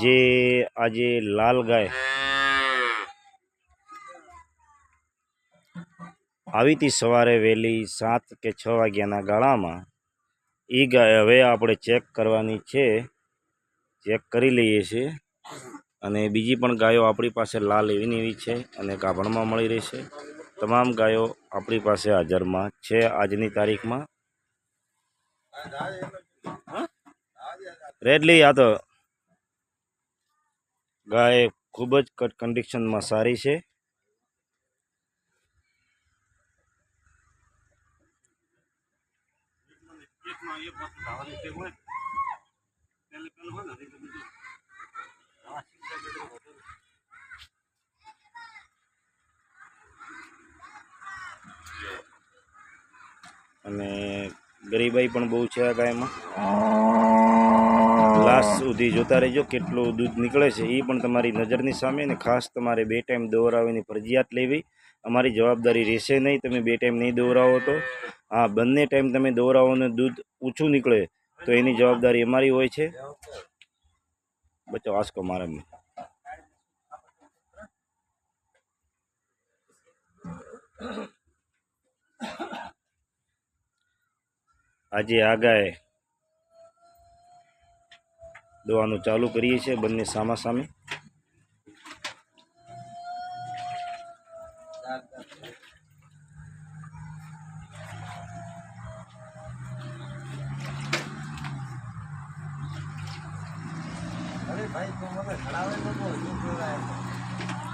જે આજે લાલ ગાય આવી હતી સવારે વહેલી સાત કે છ વાગ્યાના ગાળામાં. એ ગાય હવે આપણે ચેક કરવાની છે. ચેક કરી લઈએ છીએ. અને બીજી પણ ગાયો આપણી પાસે લાલ એવી એવી છે અને ગાભણમાં મળી રહેશે તમામ ગાયો આપણી પાસે હાજરમાં છે આજની તારીખમાં. રેડલી આ તો ગાય ખૂબ જ કટ કન્ડિશનમાં સારી છે. અને ગરીબાઈ પણ બહુ છે આ ગાયમાં. લાસ્ટ સુધી જોતા રહેજો કેટલું દૂધ નીકળે છે એ પણ તમારી નજરની સામે અને ખાસ તમારે બે ટાઈમ દોરાવીની ફરજિયાત લેવી. અમારી જવાબદારી રહેશે નહીં તમે બે ટાઈમ નહીં દોરાવો તો. હા બંને ટાઈમ તમે દોરાવો ને દૂધ ઓછું નીકળે તો એની જવાબદારી અમારી હોય છે. બચ્ચો આસકો મારા. આજે આ ગાય દોવાનું ચાલુ કરીએ છીએ બંને સામા સામે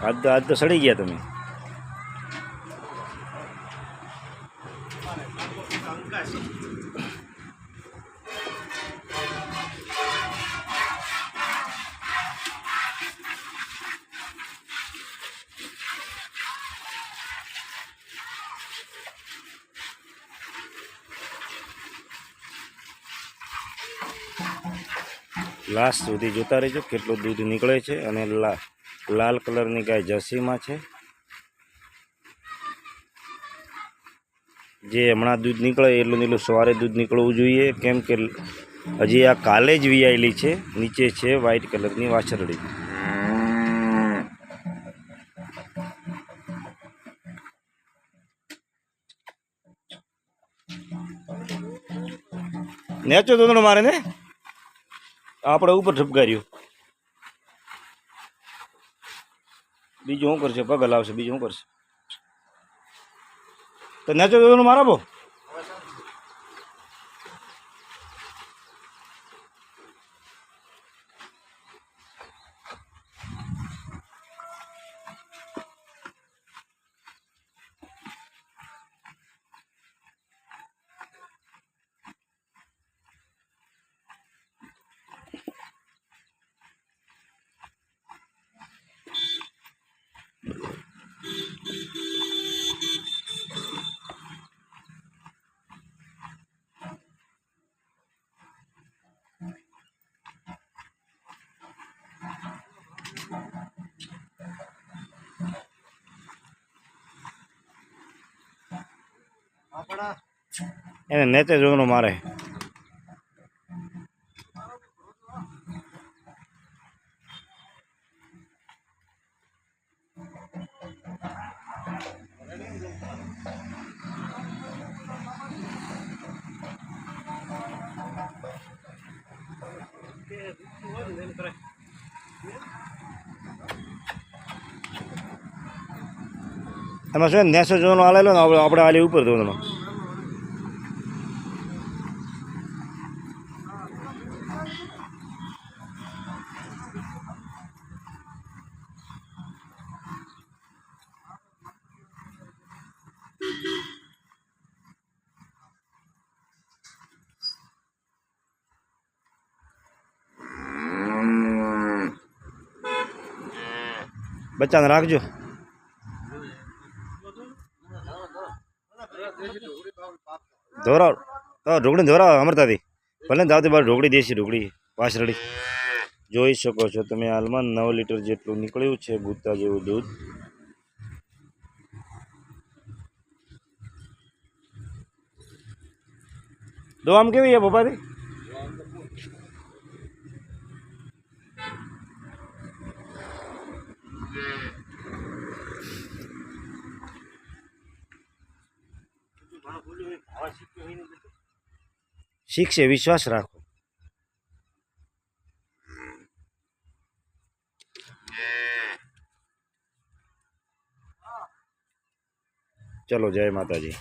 આજ તો આજ તો સડી ગયા તમે. લાસ્ટ સુધી જોતા રહેજો. કેટલું દૂધ નીકળે છે અને લાલ કલરની ગાય જર્સીમાં છે. જે હમણાં દૂધ નીકળે એટલું એટલું સવારે દૂધ નીકળવું જોઈએ. કેમ કે હજી આ કાલે જ વિયાયેલી છે. નીચે છે વ્હાઇટ કલરની વાછરડી. નેચો દોદણો મારે ને? આપણે ઉપર ઠપકાર્યું બીજું શું કરશે? પગ હલાવશે બીજું શું કરશે? તો નેચો મારા બો એને નેચે જોવાનું મારે. એમાં શું નેસો જોવાનો આલેલો ને આપણે આલી ઉપર જોવાનો બચ્ચાને રાખજો. ધોરાવ, તો ઢોકળી ધોરાવ અમરતાથી. ભલે જાવતી બાર ઢોકળી દેશી ઢોકળી વાસરડી જોઈ શકો છો તમે હાલમાં નવ લીટર જેટલું નીકળ્યું છે ગુત્તા જેવું દૂધ. દો આમ કેવી છે પપ્પાથી શીખશે વિશ્વાસ રાખો. ચલો જય માતાજી.